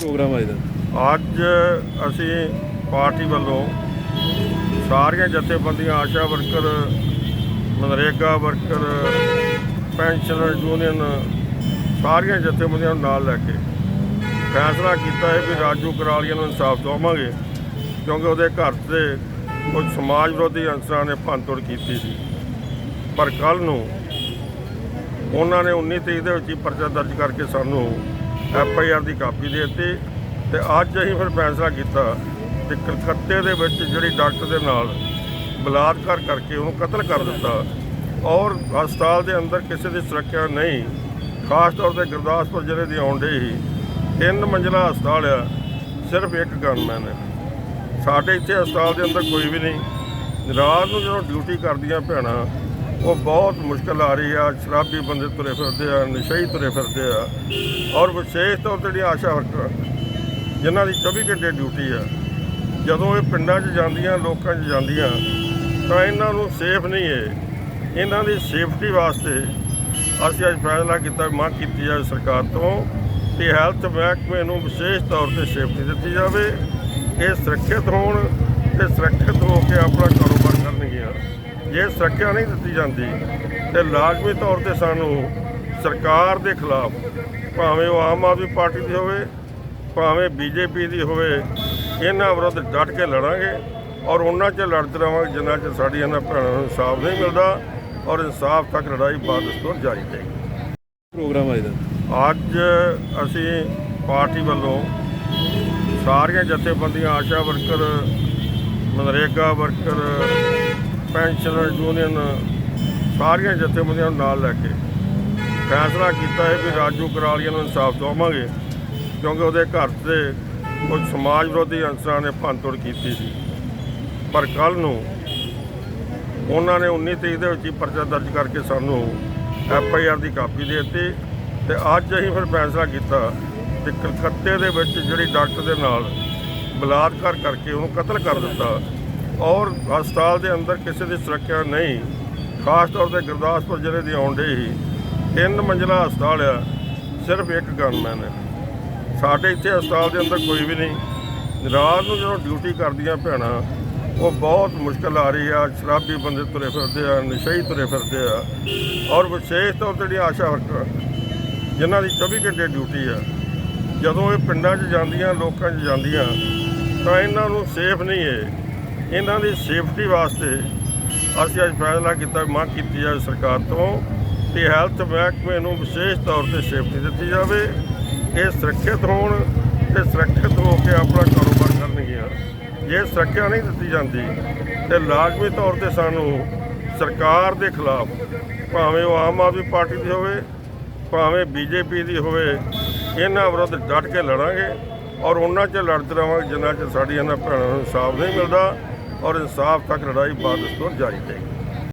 Programme ਅੱਜ ਦਾ? ਅੱਜ ਅਸੀਂ ਪਾਰਟੀ ਵੱਲੋਂ ਸਾਰੀਆਂ ਜਥੇਬੰਦੀਆਂ, Asha worker, MNREGA worker, pensioner union, ਸਾਰੀਆਂ ਜਥੇਬੰਦੀਆਂ ਨੂੰ ਨਾਲ ਲੈ ਕੇ ਫੈਸਲਾ ਕੀਤਾ ਹੈ ਵੀ ਰਾਜੂ ਕਰਾਲੀਆ ਨੂੰ ਇਨਸਾਫ ਦਵਾਵਾਂਗੇ, ਕਿਉਂਕਿ ਉਹਦੇ ਘਰ ਤੇ ਕੁਝ ਸਮਾਜ ਵਿਰੋਧੀ ਅੰਸਰਾਂ ਨੇ ਭੰਨਤੋੜ ਕੀਤੀ ਸੀ। ਪਰ ਕੱਲ ਨੂੰ ਉਹਨਾਂ ਨੇ 19 ਤਰੀਕ ਦੇ ਵਿੱਚ ਹੀ ਪਰਚਾ ਦਰਜ ਕਰਕੇ ਸਾਨੂੰ ਐਫ ਆਈ ਆਰ ਦੀ ਕਾਪੀ ਦੇ ਦਿੱਤੀ ਤੇ ਅੱਜ ਅਸੀਂ ਫਿਰ ਫੈਸਲਾ ਕੀਤਾ ਕਿ ਕਲਕੱਤੇ ਦੇ ਵਿੱਚ ਜਿਹੜੀ ਡਾਕਟਰ ਦੇ ਨਾਲ ਬਲਾਤਕਾਰ ਕਰਕੇ ਉਹਨੂੰ ਕਤਲ ਕਰ ਦਿੱਤਾ ਔਰ ਹਸਪਤਾਲ ਦੇ ਅੰਦਰ ਕਿਸੇ ਦੀ ਸੁਰੱਖਿਆ ਨਹੀਂ, ਖਾਸ ਤੌਰ ਤੇ ਗੁਰਦਾਸਪੁਰ ਜ਼ਿਲ੍ਹੇ ਦੀ ਆਉਣ ਡਈ ਸੀ। ਤਿੰਨ ਮੰਜ਼ਲਾ ਹਸਪਤਾਲ ਆ, ਸਿਰਫ ਇੱਕ ਗਨਮੈਨ ਹੈ ਸਾਡੇ ਇੱਥੇ ਹਸਪਤਾਲ ਦੇ ਅੰਦਰ ਕੋਈ ਵੀ ਨਹੀਂ। ਰਾਤ ਨੂੰ ਜਦੋਂ ਡਿਊਟੀ ਕਰਦੀਆਂ ਭੈਣਾਂ ਉਹ ਬਹੁਤ ਮੁਸ਼ਕਲ ਆ ਰਹੀ ਆ, ਸ਼ਰਾਬੀ ਬੰਦੇ ਤੁਰੇ ਫਿਰਦੇ ਆ, ਨਸ਼ਈ ਤੁਰੇ ਫਿਰਦੇ ਆ। ਔਰ ਵਿਸ਼ੇਸ਼ ਤੌਰ ਤੇ ਜਿਹੜੀਆਂ ਆਸ਼ਾ ਵਰਕਰ, ਜਿਨ੍ਹਾਂ ਦੀ 24 ਘੰਟੇ ਡਿਊਟੀ ਆ, ਜਦੋਂ ਇਹ ਪਿੰਡਾਂ 'ਚ ਜਾਂਦੀਆਂ, ਲੋਕਾਂ 'ਚ ਜਾਂਦੀਆਂ, ਤਾਂ ਇਹਨਾਂ ਨੂੰ ਸੇਫ ਨਹੀਂ ਹੈ। ਇਹਨਾਂ ਦੀ ਸੇਫਟੀ ਵਾਸਤੇ ਅਸੀਂ ਅੱਜ ਫੈਸਲਾ ਕੀਤਾ, ਮੰਗ ਕੀਤੀ ਜਾਵੇ ਸਰਕਾਰ ਤੋਂ ਕਿ ਹੈਲਥ ਮਹਿਕਮੇ ਨੂੰ ਵਿਸ਼ੇਸ਼ ਤੌਰ ਤੇ ਸੇਫਟੀ ਦਿੱਤੀ ਜਾਵੇ। ਇਹ ਸੁਰੱਖਿਅਤ ਹੋਣ ਤੇ ਸੁਰੱਖਿਅਤ ਹੋ ਕੇ ਆਪਣਾ ਕਾਰੋਬਾਰ ਕਰਨਗੀਆਂ। ਜੇ ਸੁਰੱਖਿਆ ਨਹੀਂ ਦਿੱਤੀ ਜਾਂਦੀ ਤੇ ਲਾਜ਼ਮੀ ਤੌਰ ਤੇ ਸਾਨੂੰ ਸਰਕਾਰ ਦੇ ਖਿਲਾਫ ਭਾਵੇਂ ਉਹ ਆਮ ਆਦਮੀ ਪਾਰਟੀ ਦੀ ਹੋਵੇ ਭਾਵੇਂ ਬੀਜੇਪੀ ਦੀ ਹੋਵੇ ਇਹਨਾਂ ਵਿਰੁੱਧ ਡਟ ਕੇ ਲੜਾਂਗੇ ਔਰ ਉਹਨਾਂ 'ਚ ਲੜਦੇ ਰਹਾਂਗੇ ਜਿੰਨਾ ਚਿਰ ਸਾਡੀ ਇਹਨਾਂ ਭੈਣਾਂ ਨੂੰ ਇਨਸਾਫ ਨਹੀਂ ਮਿਲਦਾ ਔਰ ਇਨਸਾਫ ਤੱਕ ਲੜਾਈ ਬਾਦਸਤੂਰ ਜਾਰੀ ਰਹੇਗੀ। ਪ੍ਰੋਗਰਾਮ ਅੱਜ ਦਾ? ਅੱਜ ਅਸੀਂ ਪਾਰਟੀ ਵੱਲੋਂ ਸਾਰੀਆਂ ਜਥੇਬੰਦੀਆਂ Asha worker MNREGA worker pensioner union ਸਾਰੀਆਂ ਜਥੇਬੰਦੀਆਂ ਨੂੰ ਨਾਲ ਲੈ ਕੇ ਫੈਸਲਾ ਕੀਤਾ ਹੈ ਵੀ ਰਾਜੂ ਕਰਾਲੀਆ ਨੂੰ ਇਨਸਾਫ ਦਵਾਵਾਂਗੇ, ਕਿਉਂਕਿ ਉਹਦੇ ਘਰ ਤੇ ਕੁਝ ਸਮਾਜ ਵਿਰੋਧੀ ਅੰਸਰਾਂ ਨੇ ਭੰਨਤੋੜ ਕੀਤੀ ਸੀ। ਪਰ ਕੱਲ ਨੂੰ ਉਹਨਾਂ ਨੇ 19 ਤਰੀਕ ਦੇ ਵਿੱਚ ਹੀ ਪਰਚਾ ਦਰਜ ਕਰਕੇ ਸਾਨੂੰ ਐਫ ਆਈ ਆਰ ਦੀ ਕਾਪੀ ਦੇ ਦਿੱਤੀ ਤੇ ਅੱਜ ਅਸੀਂ ਫਿਰ ਫੈਸਲਾ ਕੀਤਾ ਕਿ ਕਲਕੱਤੇ ਦੇ ਵਿੱਚ ਜਿਹੜੀ ਡਾਕਟਰ ਦੇ ਨਾਲ ਬਲਾਤਕਾਰ ਕਰਕੇ ਉਹਨੂੰ ਕਤਲ ਕਰ ਦਿੱਤਾ। ਔਰ ਹਸਪਤਾਲ ਦੇ ਅੰਦਰ ਕਿਸੇ ਦੀ ਸੁਰੱਖਿਆ ਨਹੀਂ, ਖਾਸ ਤੌਰ ਤੇ ਗੁਰਦਾਸਪੁਰ ਜ਼ਿਲ੍ਹੇ ਦੀ ਆਉਣ ਡਈ ਸੀ। ਤਿੰਨ ਮੰਜ਼ਲਾ ਹਸਪਤਾਲ ਆ, ਸਿਰਫ ਇੱਕ ਗਨਮੈਨ ਹੈ ਸਾਡੇ ਇੱਥੇ ਹਸਪਤਾਲ ਦੇ ਅੰਦਰ ਕੋਈ ਵੀ ਨਹੀਂ। ਰਾਤ ਨੂੰ ਜਦੋਂ ਡਿਊਟੀ ਕਰਦੀਆਂ ਭੈਣਾਂ, ਉਹ ਬਹੁਤ ਮੁਸ਼ਕਲ ਆ ਰਹੀ ਆ, ਸ਼ਰਾਬੀ ਬੰਦੇ ਤੁਰੇ ਫਿਰਦੇ ਆ, ਨਸ਼ਈ ਤੁਰੇ ਫਿਰਦੇ ਆ। ਔਰ ਵਿਸ਼ੇਸ਼ ਤੌਰ ਤੇ ਜਿਹੜੀਆਂ ਆਸ਼ਾ ਵਰਕਰ, ਜਿਨ੍ਹਾਂ ਦੀ 24 ਘੰਟੇ ਡਿਊਟੀ ਆ, ਜਦੋਂ ਇਹ ਪਿੰਡਾਂ 'ਚ ਜਾਂਦੀਆਂ, ਲੋਕਾਂ 'ਚ ਜਾਂਦੀਆਂ, ਤਾਂ ਇਹਨਾਂ ਨੂੰ ਸੇਫ ਨਹੀਂ ਹੈ ਇਹਨਾਂ ਦੀ ਸੇਫਟੀ ਵਾਸਤੇ ਅਸੀਂ ਅੱਜ ਫੈਸਲਾ ਕੀਤਾ, ਮੰਗ ਕੀਤੀ ਜਾਵੇ ਸਰਕਾਰ ਤੋਂ ਕਿ ਹੈਲਥ ਮਹਿਕਮੇ ਨੂੰ ਵਿਸ਼ੇਸ਼ ਤੌਰ ਤੇ ਸੇਫਟੀ ਦਿੱਤੀ ਜਾਵੇ, ਇਹ ਸੁਰੱਖਿਅਤ ਹੋਣ ਤੇ ਸੁਰੱਖਿਅਤ ਹੋ ਕੇ ਆਪਣਾ ਕਾਰੋਬਾਰ ਕਰਨਗੀਆਂ ਜੇ ਸੁਰੱਖਿਆ ਨਹੀਂ ਦਿੱਤੀ ਜਾਂਦੀ, ਤੇ ਲਾਜ਼ਮੀ ਤੌਰ ਤੇ ਸਾਨੂੰ ਸਰਕਾਰ ਦੇ ਖਿਲਾਫ, ਭਾਵੇਂ ਉਹ ਆਮ ਆਦਮੀ ਪਾਰਟੀ ਦੀ ਹੋਵੇ, ਭਾਵੇਂ ਬੀਜੇਪੀ ਦੀ ਹੋਵੇ, ਇਹਨਾਂ ਵਿਰੁੱਧ ਡਟ ਕੇ ਲੜਾਂਗੇ ਔਰ ਉਹਨਾਂ 'ਚ ਲੜਦੇ ਰਹਾਂਗੇ ਜਿੰਨਾ 'ਚ ਸਾਡੀ ਇਹਨਾਂ ਭੈਣਾਂ ਨੂੰ ਇਨਸਾਫ ਨਹੀਂ ਮਿਲਦਾ। ਔਰ ਇਨਸਾਫ ਤੱਕ ਲੜਾਈ ਬਾਦਸਤੂਰ ਜਾਰੀ ਰਹੇਗੀ।